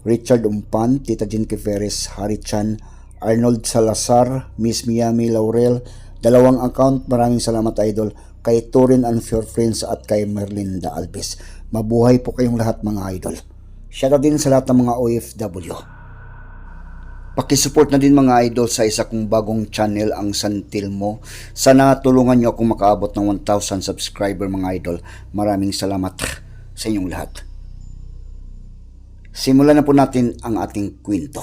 Richard Umpan, Tita Jean Kiferes, Harry Chan, Arnold Salazar, Miss Miami Laurel, dalawang account, maraming salamat idol, kay Torin and Your Friends at kay Merlinda Alves. Mabuhay po kayong lahat mga idol. Shoutout din sa lahat ng mga OFW. Pakisupport na din mga idol sa isa kong bagong channel, ang Santilmo. Sana tulungan nyo akong makaabot ng 1,000 subscriber mga idol. Maraming salamat sa inyong lahat. Simulan na po natin ang ating kwento.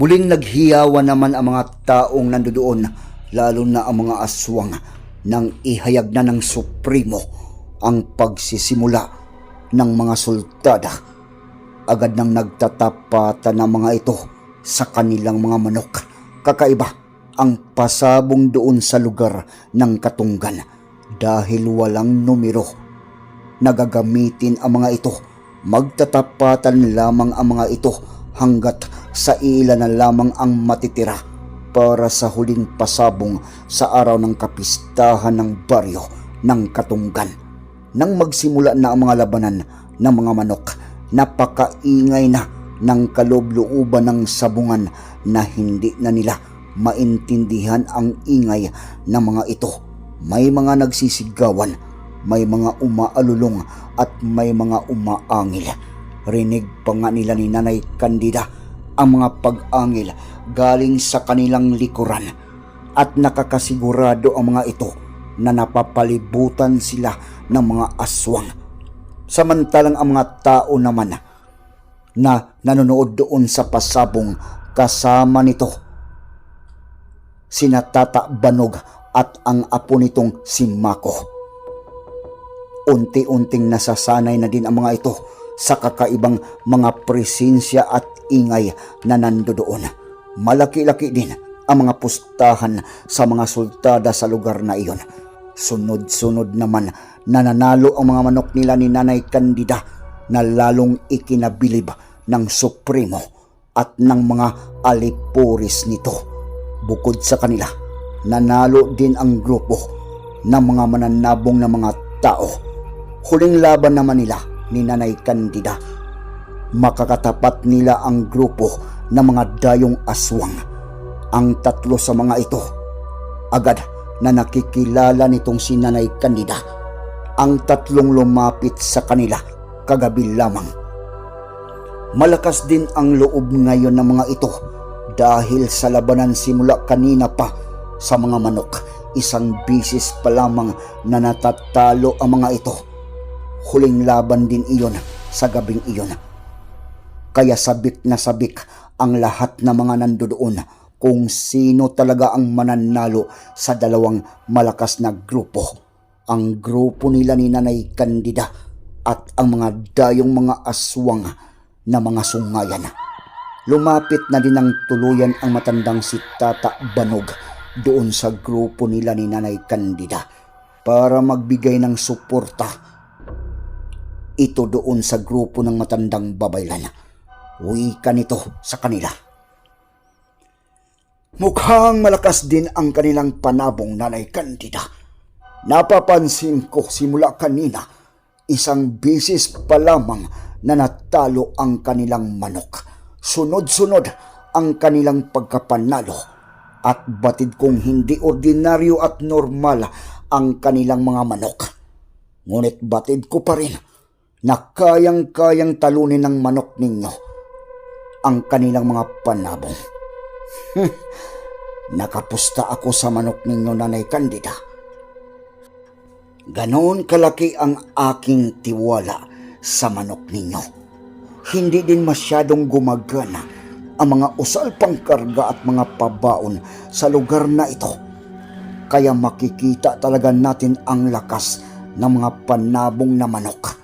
Muling naghiyawan naman ang mga taong nandoon, lalo na ang mga aswang, nang ihayag na ng Supremo ang pagsisimula ng mga sultada. Agad nang nagtatapatan ng mga ito sa kanilang mga manok. Kakaiba ang pasabong doon sa lugar ng katunggan dahil walang numero. Nagagamitin ang mga ito. Magtatapatan lamang ang mga ito hanggat sa ilan na lamang ang matitira para sa huling pasabong sa araw ng kapistahan ng baryo ng Katunggan. Nang magsimula na ang mga labanan ng mga manok, napakaingay na ng kaloob-looban ng sabungan na hindi na nila maintindihan ang ingay ng mga ito. May mga nagsisigawan, may mga umaalulong at may mga umaangil. Rinig pa nga nila ni Nanay Candida ang mga pag-angil galing sa kanilang likuran at nakakasigurado ang mga ito na napapalibutan sila ng mga aswang. Samantalang ang mga tao naman na nanonood doon sa pasabong kasama nito sina Tata Banog at ang apo nitong si Mako. Unti-unting nasasanay na din ang mga ito sa kakaibang mga presensya at ingay na nandoon. Malaki-laki din ang mga pustahan sa mga sultada sa lugar na iyon. Sunod-sunod naman nananalo ang mga manok nila ni Nanay Candida na lalong ikinabilib ng Supremo at ng mga alipuris nito. Bukod sa kanila, nanalo din ang grupo ng mga mananabong na mga tao. Huling laban naman nila ni Nanay Candida. Makakatapat nila ang grupo ng mga dayong aswang. Ang tatlo sa mga ito, agad na nakikilala nitong si Nanay Candida. Ang tatlong lumapit sa kanila kagabi lamang. Malakas din ang loob ngayon ng mga ito dahil sa labanan simula kanina pa sa mga manok. Isang bisis pa lamang na natatalo ang mga ito huling laban din iyon sa gabing iyon. Kaya sabik na sabik ang lahat ng mga nandoon kung sino talaga ang mananalo sa dalawang malakas na grupo. Ang grupo nila ni Nanay Candida at ang mga dayong mga aswang na mga sungayan. Lumapit na din ng tuluyan ang matandang si Tata Banog doon sa grupo nila ni Nanay Candida para magbigay ng suporta ito doon sa grupo ng matandang babaylan. Wika nito sa kanila. Mukhang malakas din ang kanilang panabong nanay Candida. Napapansin ko simula kanina, isang bisis pa lamang na natalo ang kanilang manok. Sunod-sunod ang kanilang pagkapanalo at batid kong hindi ordinaryo at normal ang kanilang mga manok. Ngunit batid ko pa rin na kayang-kayang talunin ng manok ninyo ang kanilang mga panabong. Hmm. Nakapusta ako sa manok ninyo, Nanay Candida. Ganon kalaki ang aking tiwala sa manok ninyo. Hindi din masyadong gumagana ang mga usal pang karga at mga pabaon sa lugar na ito. Kaya makikita talaga natin ang lakas ng mga panabong na manok.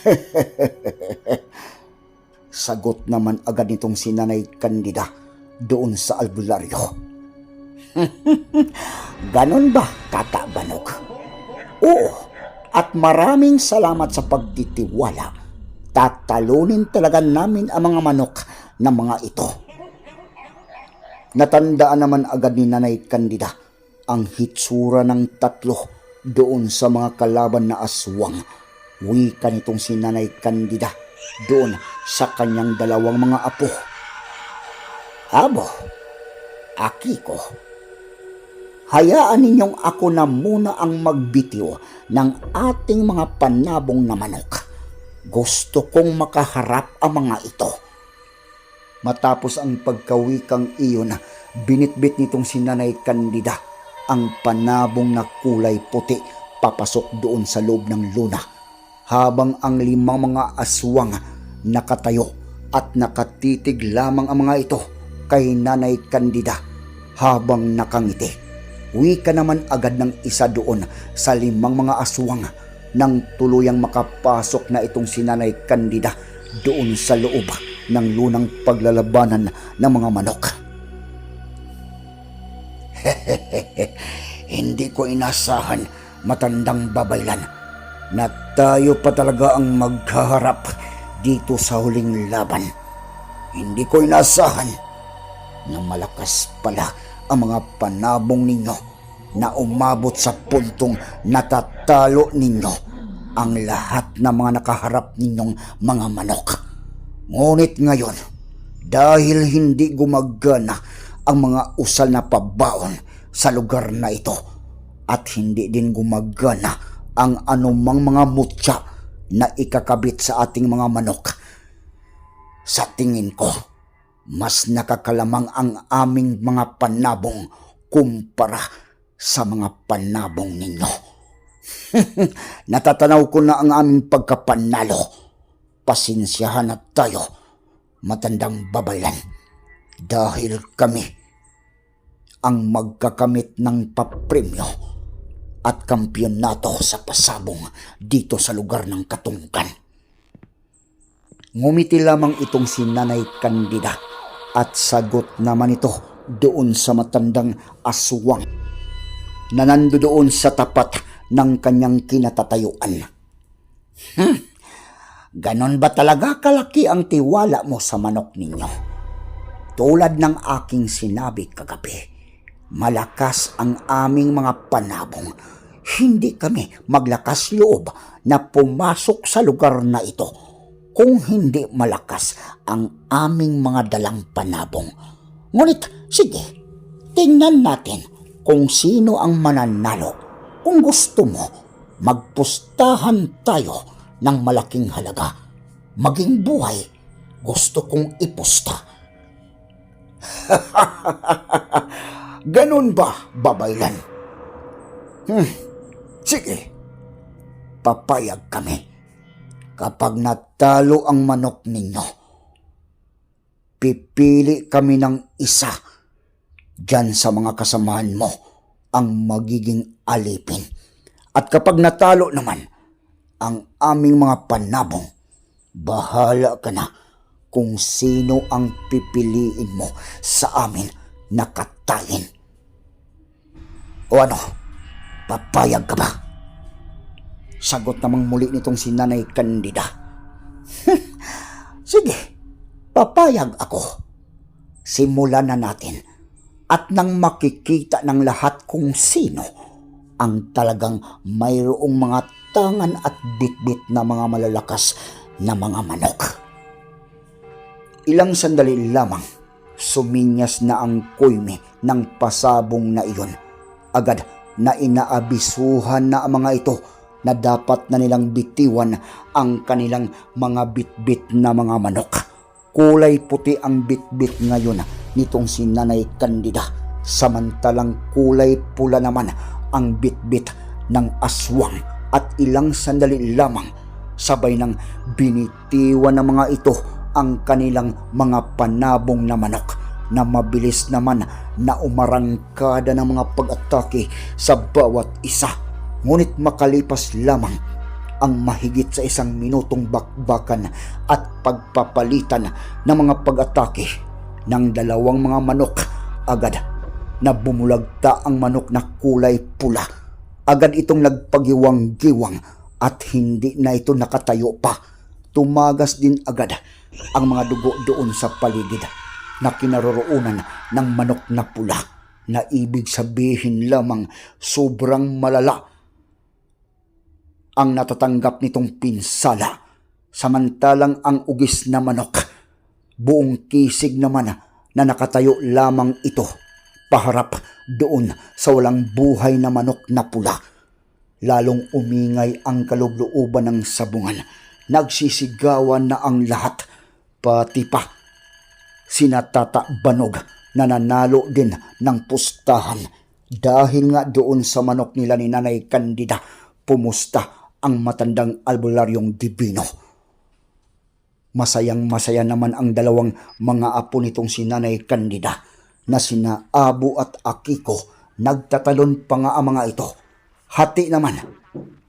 Sagot naman agad nitong si Nanay Candida doon sa albularyo. Ganon ba, Tata Banog? Oo, at maraming salamat sa pagtitiwala. Tatalunin talaga namin ang mga manok na mga ito. Natandaan naman agad ni Nanay Candida ang hitsura ng tatlo doon sa mga kalaban na aswang. Wika nitong si Nanay Candida doon sa kanyang dalawang mga apo. Abo, Akiko, hayaan ninyong ako na muna ang magbitiw ng ating mga panabong na manok. Gusto kong makaharap ang mga ito. Matapos ang pagkawikang iyon, binitbit nitong si Nanay Candida ang panabong na kulay puti papasok doon sa loob ng luna habang ang limang mga aswang nakatayo at nakatitig lamang ang mga ito kay Nanay Candida habang nakangiti. Wika naman agad ng isa doon sa limang mga aswang nang tuluyang makapasok na itong si Nanay Candida doon sa loob ng lunang paglalabanan ng mga manok. Hindi ko inasahan matandang babaylan na tayo pa talaga ang maghaharap dito sa huling laban. Hindi ko inasahan na malakas pala ang mga panabong ninyo na umabot sa puntong natatalo ninyo ang lahat ng mga nakaharap ninyong mga manok. Ngunit ngayon, dahil hindi gumagana ang mga usal na pabaon sa lugar na ito at hindi din gumagana ang anumang mga mutya na ikakabit sa ating mga manok. Sa tingin ko, mas nakakalamang ang aming mga panabong kumpara sa mga panabong ninyo. Natatanaw ko na ang aming pagkapanalo. Pasensyahan na tayo, matandang babayan. Dahil kami ang magkakamit ng papremyo at kampyonato sa pasabong dito sa lugar ng Katungkan. Ngumiti lamang itong si Nanay Candida at sagot naman ito doon sa matandang aswang na nandoon sa tapat ng kanyang kinatatayuan. Hmm, ganon ba talaga kalaki ang tiwala mo sa manok ninyo? Tulad ng aking sinabi kagabi, malakas ang aming mga panabong. Hindi kami maglakas loob na pumasok sa lugar na ito kung hindi malakas ang aming mga dalang panabong. Ngunit, sige, tingnan natin kung sino ang mananalo. Kung gusto mo, magpustahan tayo ng malaking halaga. Maging buhay, gusto kong ipusta. Ganun ba, babaylan? Hmm, sige, papayag kami. Kapag natalo ang manok ninyo, pipili kami ng isa dyan sa mga kasamahan mo ang magiging alipin. At kapag natalo naman ang aming mga panabong, bahala ka na kung sino ang pipiliin mo sa amin na katayin. O ano, papayag ka ba? Sagot namang muli nitong si Nanay Candida. Sige, papayag ako. Simulan na natin at nang makikita ng lahat kung sino ang talagang mayroong mga tangan at bitbit na mga malalakas na mga manok. Ilang sandali lamang, suminyas na ang kuyme ng pasabong na iyon. Agad na inaabisuhan na ang mga ito na dapat na nilang bitiwan ang kanilang mga bitbit na mga manok. Kulay puti ang bitbit ngayon nitong si Nanay Candida. Samantalang kulay pula naman ang bitbit ng aswang at ilang sandali lamang sabay ng binitiwan ng mga ito ang kanilang mga panabong na manok na mabilis naman na umarangkada ng mga pag-atake sa bawat isa. Ngunit makalipas lamang ang mahigit sa isang minutong bakbakan at pagpapalitan ng mga pag-atake ng dalawang mga manok agad na bumulagta ang manok na kulay pula. Agad itong nagpagiwang-giwang at hindi na ito nakatayo pa. Tumagas din agad ang mga dugo doon sa paligid na kinaroroonan ng manok na pula na ibig sabihin lamang sobrang malala ang natatanggap nitong pinsala. Samantalang ang ugis na manok, buong kisig naman na nakatayo lamang ito paharap doon sa walang buhay na manok na pula. Lalong umingay ang kalugluuban ng sabungan. Nagsisigawan na ang lahat, pati pa Tata Banog na din ng pustahan dahil nga doon sa manok nila ni Nanay Candida pumusta ang matandang albularyong dibino. Masayang masaya naman ang dalawang mga apo nitong si Nanay Candida na sina Abu at Akiko nagtatalon pa nga ang mga ito. Hati naman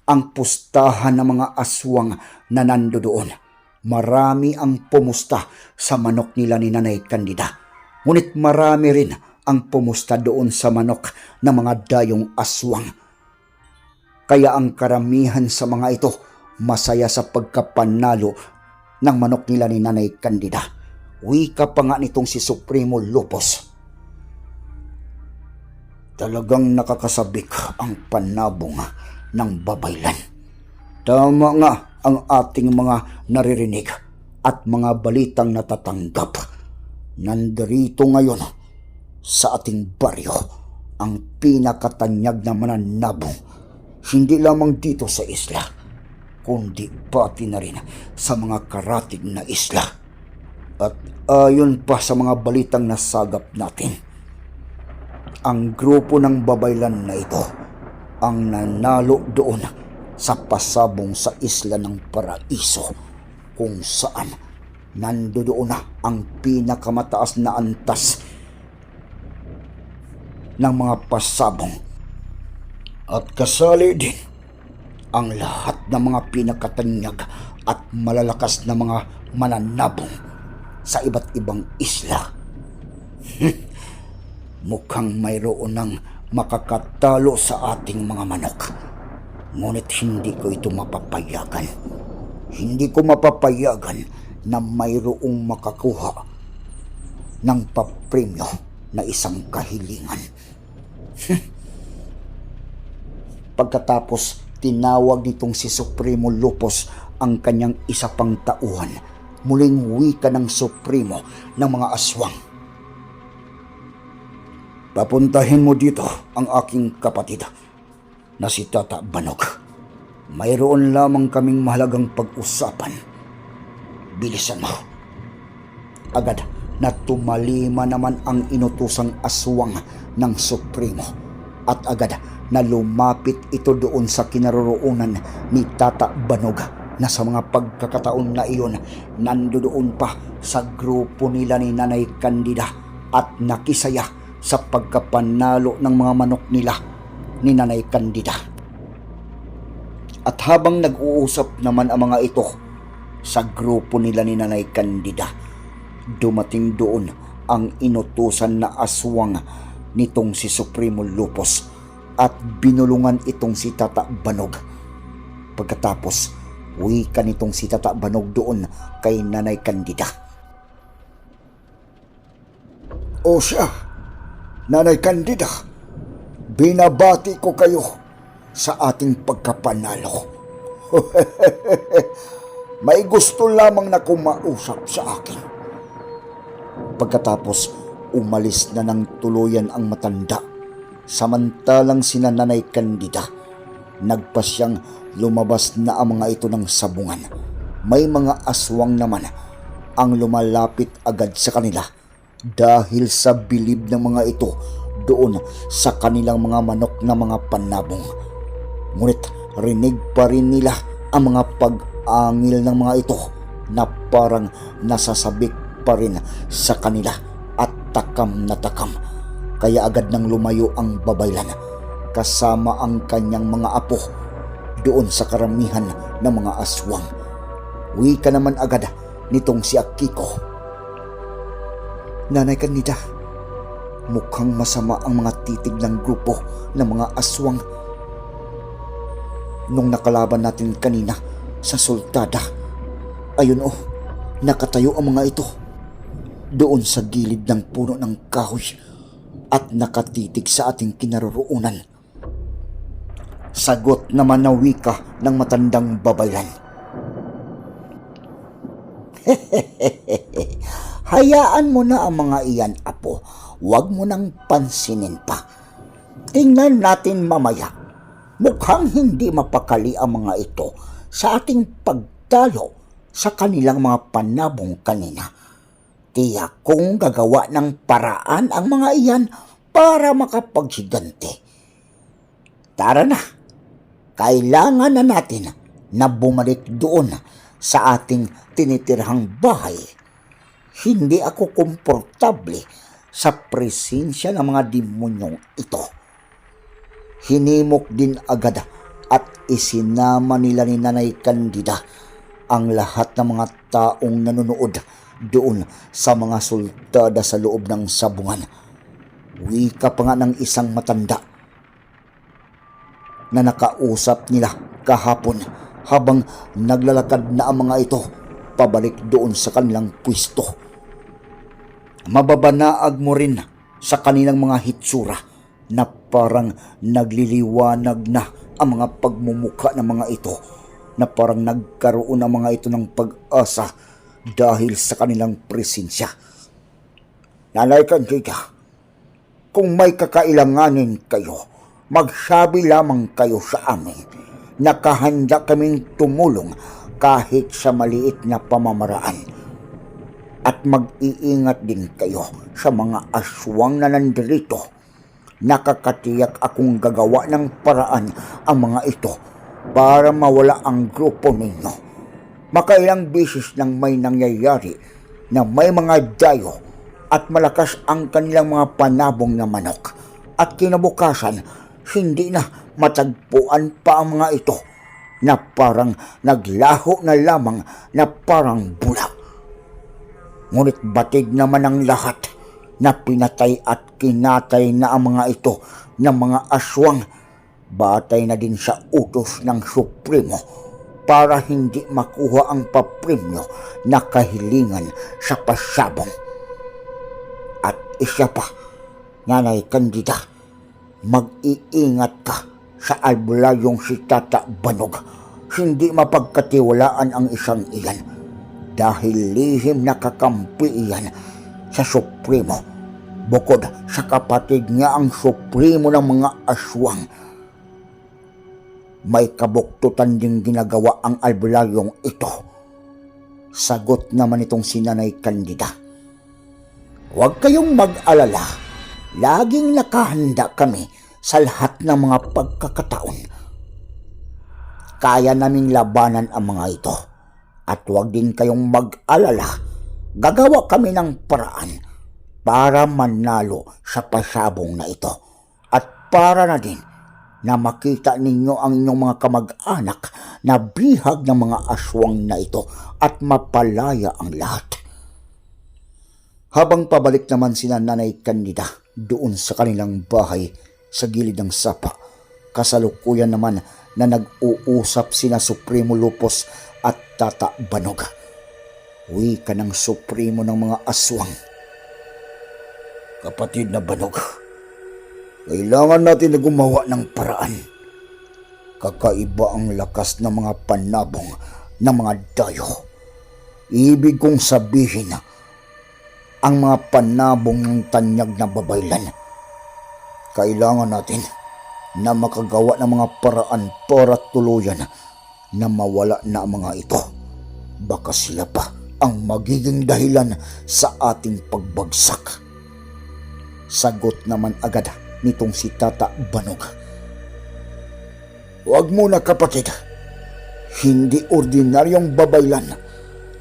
ang pustahan ng mga aswang na nando doon. Marami ang pumusta sa manok nila ni Nanay Candida. Ngunit marami rin ang pumusta doon sa manok ng mga dayong aswang. Kaya ang karamihan sa mga ito masaya sa pagkapanalo ng manok nila ni Nanay Candida. Wika pa nga nitong si Supremo Lupos. Talagang nakakasabik ang panabong ng babaylan. Tama nga ang ating mga naririnig at mga balitang natatanggap. Nandarito ngayon sa ating baryo ang pinakatanyag na mananabong hindi lamang dito sa isla kundi pati na rin sa mga karatig na isla. At ayon pa sa mga balitang nasagap natin, ang grupo ng babaylan na ito ang nanalo doon sa pasabong sa isla ng paraiso kung saan nandoon na ang pinakamataas na antas ng mga pasabong at kasali din ang lahat ng mga pinakatanyag at malalakas na mga mananabong sa iba't ibang isla. Mukhang mayroon ng makakatalo sa ating mga manok. Ngunit hindi ko ito mapapayagan. Hindi ko mapapayagan na mayroong makakuha ng papremyo na isang kahilingan. Pagkatapos, tinawag nitong si Supremo Lupos ang kanyang isa pang tauhan. Muling wika ng Supremo ng mga aswang. Papuntahin mo dito ang aking kapatid na si Tata Banog. Mayroon lamang kaming mahalagang pag-usapan. Bilisan mo. Agad na tumalima naman ang inutusang aswang ng Supremo at agad na lumapit ito doon sa kinaroroonan ni Tata Banog na sa mga pagkakataon na iyon nandoon pa sa grupo nila ni Nanay Candida at nakisaya sa pagkapanalo ng mga manok nila ni Nanay Candida. At habang nag-uusap naman ang mga ito sa grupo nila ni Nanay Candida, dumating doon ang inutusan na aswang nitong si Supremo Lupos at binulungan itong si Tata Banog. Pagkatapos, wika nitong si Tata Banog doon kay Nanay Candida. O siya, Nanay Candida, binabati ko kayo sa ating pagkapanalo. May gusto lamang na kumausap sa akin. Pagkatapos, umalis na ng tuluyan ang matanda. Samantalang sina Nanay Candida, nagpasyang lumabas na ang mga ito ng sabungan. May mga aswang naman ang lumalapit agad sa kanila dahil sa bilib ng mga ito doon sa kanilang mga manok na mga panabong. Ngunit rinig pa rin nila ang mga pag-angil ng mga ito na parang nasasabik pa rin sa kanila at takam na takam. Kaya agad nang lumayo ang babaylan kasama ang kanyang mga apo doon sa karamihan ng mga aswang. Uwi ka naman agad nitong si Akiko. Nanay Kanida, mukhang masama ang mga titig ng grupo ng mga aswang. Nung nakalaban natin kanina sa sultada, ayun oh, nakatayo ang mga ito. Doon sa gilid ng puno ng kahoy at nakatitig sa ating kinaroroonan. Sagot naman na wika ng matandang babayan. Hayaan mo na ang mga iyan, Apo. Huwag mo nang pansinin pa. Tingnan natin mamaya. Mukhang hindi mapakali ang mga ito sa ating pagtalo sa kanilang mga panabong kanina. Tiyak kong gagawa ng paraan ang mga iyan para makapagsigante. Tara na. Kailangan na natin na bumalik doon sa ating tinitirhang bahay. Hindi ako komportable sa presensya ng mga demonyong ito. Hinimok din agad at isinama nila ni Nanay Candida ang lahat ng mga taong nanonood doon sa mga sultada sa loob ng sabungan. Wika pa nga ng isang matanda na nakausap nila kahapon habang naglalakad na ang mga ito pabalik doon sa kanilang pwesto. Mababanaag mo rin sa kanilang mga hitsura na parang nagliliwanag na ang mga pagmumuka ng mga ito na parang nagkaroon ng mga ito ng pag-asa dahil sa kanilang presensya. Nanay Kandida, kung may kakailanganin kayo, magsabi lamang kayo sa amin. Nakahanda kaming tumulong kahit sa maliit na pamamaraan. At mag-iingat din kayo sa mga aswang na nandirito. Nakakatiyak akong gagawa ng paraan ang mga ito para mawala ang grupo ninyo. Makailang bisis nang may nangyayari na may mga dayo at malakas ang kanilang mga panabong na manok. At kinabukasan, hindi na matagpuan pa ang mga ito na parang naglaho na lamang na parang bula. Ngunit batig naman ang lahat na pinatay at kinatay na ang mga ito ng mga aswang. Batay na din sa utos ng Supremo para hindi makuha ang papremyo na kahilingan sa pasabong. At isa pa, Nanay Candida, mag-iingat ka sa albulayong si Tata Banog. Hindi mapagkatiwalaan ang isang iyan dahil lihim na kakampi iyan sa Supremo. Bukod sa kapatid niya ang Supremo ng mga aswang. May kabuktutan ding ginagawa ang albularyong ito. Sagot naman itong sinanay Candida. Huwag kayong mag-alala. Laging nakahanda kami sa lahat ng mga pagkakataon. Kaya naming labanan ang mga ito. At huwag din kayong mag-alala. Gagawa kami ng paraan para manalo sa pasabong na ito. At para na din na makita ninyo ang inyong mga kamag-anak na bihag ng mga aswang na ito at mapalaya ang lahat. Habang pabalik naman sina Nanay Candida doon sa kanilang bahay sa gilid ng sapa, kasalukuyan naman na nag-uusap sina Supremo Lupos at Tata Banog. Uwi ka ng Supremo ng mga aswang. Kapatid na Banog, kailangan natin na gumawa ng paraan. Kakaiba ang lakas ng mga panabong ng mga dayo. Ibig kong sabihin na ang mga panabong ng tanyag na babaylan. Kailangan natin na makagawa ng mga paraan para tuluyan na mawala na mga ito. Baka sila pa ang magiging dahilan sa ating pagbagsak. Sagot naman agad nitong si Tata Banog. Huwag muna kapatid. Hindi ordinaryong babaylan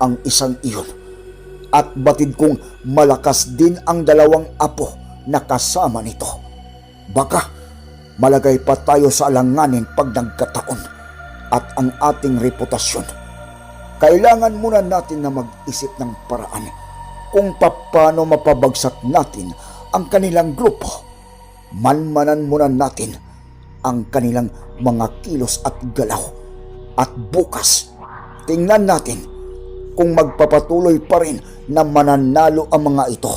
ang isang iyon at batid kong malakas din ang dalawang apo na kasama nito. Baka malagay pa tayo sa alanganin pag nagkataon. At ang ating reputasyon. Kailangan muna natin na mag-isip ng paraan kung paano mapabagsak natin ang kanilang grupo. Manmanan muna natin ang kanilang mga kilos at galaw. At bukas, tingnan natin kung magpapatuloy pa rin na mananalo ang mga ito.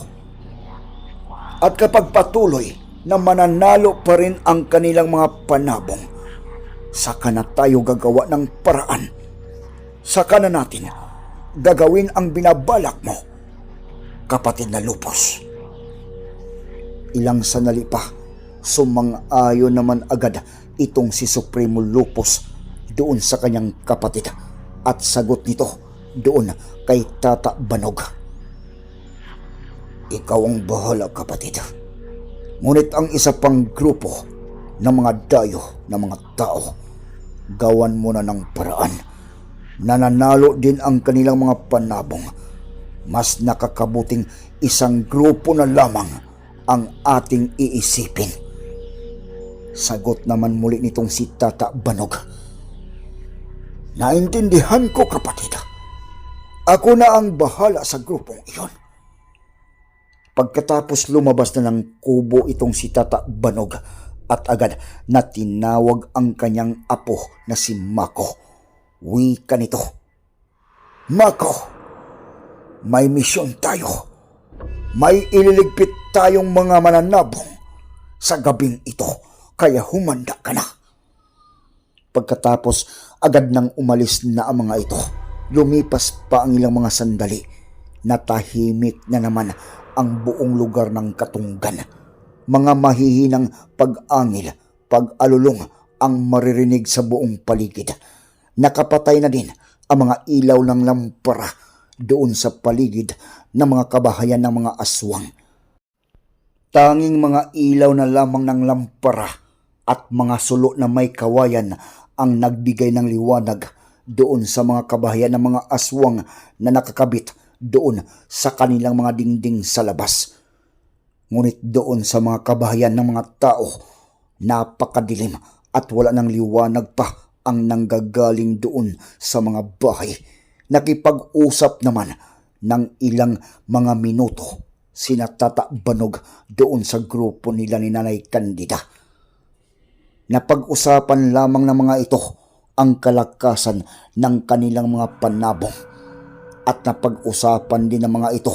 At kapag patuloy na mananalo pa rin ang kanilang mga panabong, saka na tayo gagawa ng paraan. Saka na natin gagawin ang binabalak mo, kapatid na lupos. Ilang sanali pa, sumang-ayon naman agad itong si Supremo Lupos doon sa kanyang kapatid at sagot nito doon kay Tata Banog. Ikaw ang bahala kapatid. Ngunit ang isa pang grupo ng mga dayo ng mga tao, gawan mo na ng paraan. Nananalo din ang kanilang mga panabong. Mas nakakabuting isang grupo na lamang ang ating iisipin. Sagot naman muli nitong si Tata Banog. Naintindihan ko kapatid. Ako na ang bahala sa grupong iyon. Pagkatapos lumabas na ng kubo itong si Tata Banog at agad na tinawag ang kanyang apo na si Mako. Wika nito. Mako, may misyon tayo. May ililigpit tayong mga mananabong sa gabing ito, kaya humanda ka na. Pagkatapos agad nang umalis na ang mga ito, lumipas pa ang ilang mga sandali. Natahimik na naman ang buong lugar ng katunggan. Mga mahihinang pag-angil, pag-alulong ang maririnig sa buong paligid. Nakapatay na din ang mga ilaw ng lampara doon sa paligid ng mga kabahayan ng mga aswang. Tanging mga ilaw na lamang ng lampara at mga sulo na may kawayan ang nagbigay ng liwanag doon sa mga kabahayan ng mga aswang na nakakabit doon sa kanilang mga dingding sa labas. Ngunit doon sa mga kabahayan ng mga tao, napakadilim at wala ng liwanag pa ang nanggagaling doon sa mga bahay. Nakipag-usap naman ng ilang mga minuto sina Tata doon sa grupo nila ni Nanay Candida. Napag-usapan lamang ng mga ito ang kalakasan ng kanilang mga panabong at napag-usapan din ng mga ito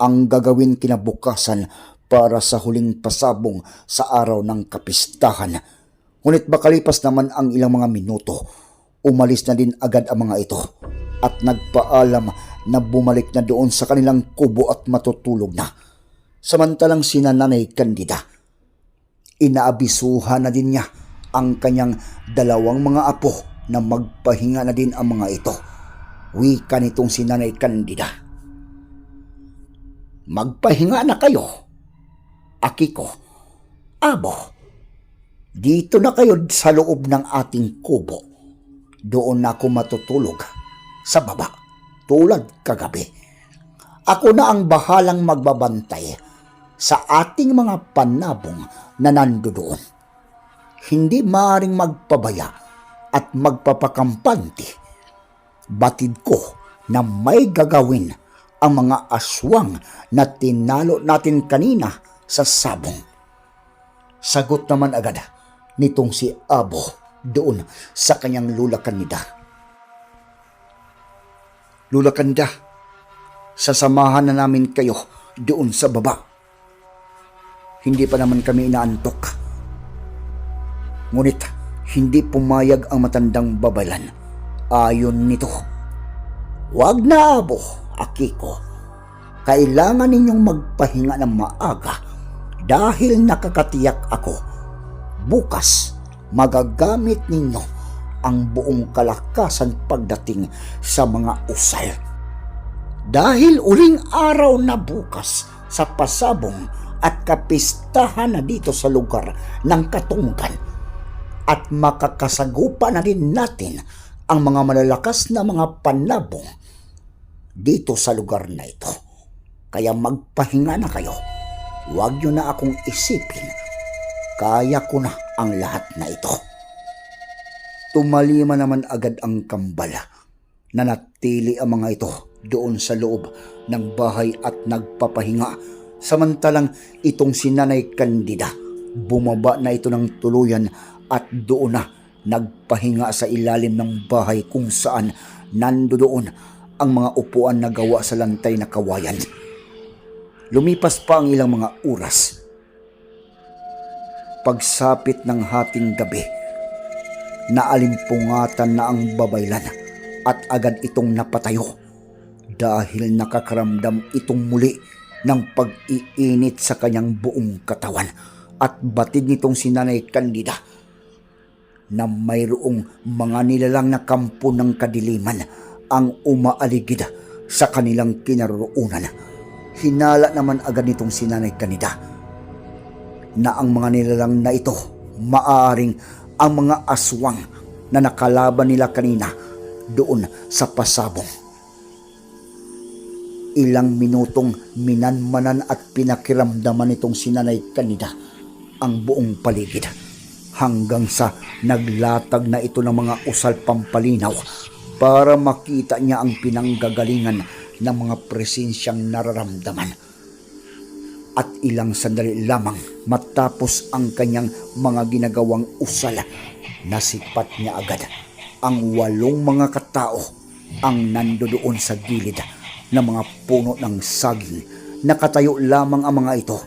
ang gagawin kinabukasan para sa huling pasabong sa araw ng kapistahan. Ngunit makalipas naman ang ilang mga minuto, umalis na din agad ang mga ito at nagpaalam na bumalik na doon sa kanilang kubo at matutulog na. Samantalang sina Nanay Candida, inaabisuhan na din niya ang kanyang dalawang mga apo na magpahinga na din ang mga ito. Wika nitong si Nanay Candida. Magpahinga na kayo. Akiko, abo, dito na kayo sa loob ng ating kubo. Doon na ako matutulog sa baba tulad kagabi. Ako na ang bahalang magbabantay sa ating mga panabong na nandoon. Hindi maring magpabaya at magpapakampante. Batid ko na may gagawin ang mga aswang na tinalo natin kanina sa sabong. Sagot naman agad nitong si Abo doon sa kanyang lula kanida. Lula Kanda, sasamahan na namin kayo doon sa baba. Hindi pa naman kami inaantok. Ngunit hindi pumayag ang matandang babalan. Ayon nito, Huwag na abo, Akiko. Kailangan ninyong magpahinga ng maaga dahil nakakatiyak ako. Bukas, magagamit ninyo ang buong kalakasan pagdating sa mga usal. Dahil uling araw na bukas sa pasabong at kapistahan na dito sa lugar ng Katunggan at makakasagupa na din natin ang mga malalakas na mga panabong dito sa lugar na ito. Kaya magpahinga na kayo. Huwag nyo na akong isipin. Kaya ko na ang lahat na ito. Tumalima naman agad ang kambal. Nanatili ang mga ito doon sa loob ng bahay at nagpapahinga. Samantalang itong si Nanay Candida, bumaba na ito ng tuluyan at doon na nagpahinga sa ilalim ng bahay kung saan nando doon ang mga upuan na gawa sa lantay na kawayan. Lumipas pa ang ilang mga oras. Pagsapit ng hating gabi, naalimpungatan na ang babaylan at agad itong napatayo dahil nakakaramdam itong muli ng pag-iinit sa kanyang buong katawan at batid nitong si Nanay Candida na mayroong mga nilalang na kampo ng kadiliman ang umaaligid sa kanilang kinaroroonan. Hinala naman agad nitong si Nanay Candida na ang mga nilalang na ito maaring ang mga aswang na nakalaban nila kanina doon sa pasabong. Ilang minutong minanmanan at pinakiramdaman nitong sinanay kanina ang buong paligid hanggang sa naglatag na ito ng mga usal pampalinaw para makita niya ang pinanggagalingan ng mga presensyang nararamdaman at ilang sandali lamang matapos ang kanyang mga ginagawang usal, nasipat niya agad ang walong mga katao ang nandoon sa gilid ng mga puno ng saging. Nakatayo lamang ang mga ito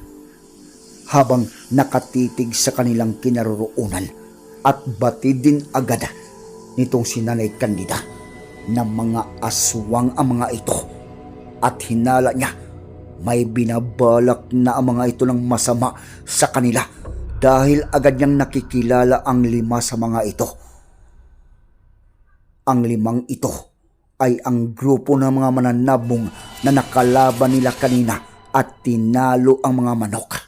habang nakatitig sa kanilang kinaroroonan at batid din agad nitong si Nanay Candida na mga aswang ang mga ito at hinala niya may binabalak na ang mga ito ng masama sa kanila dahil agad niyang nakikilala ang lima sa mga ito. Ang limang ito ay ang grupo ng mga mananabong na nakalaban nila kanina at tinalo ang mga manok.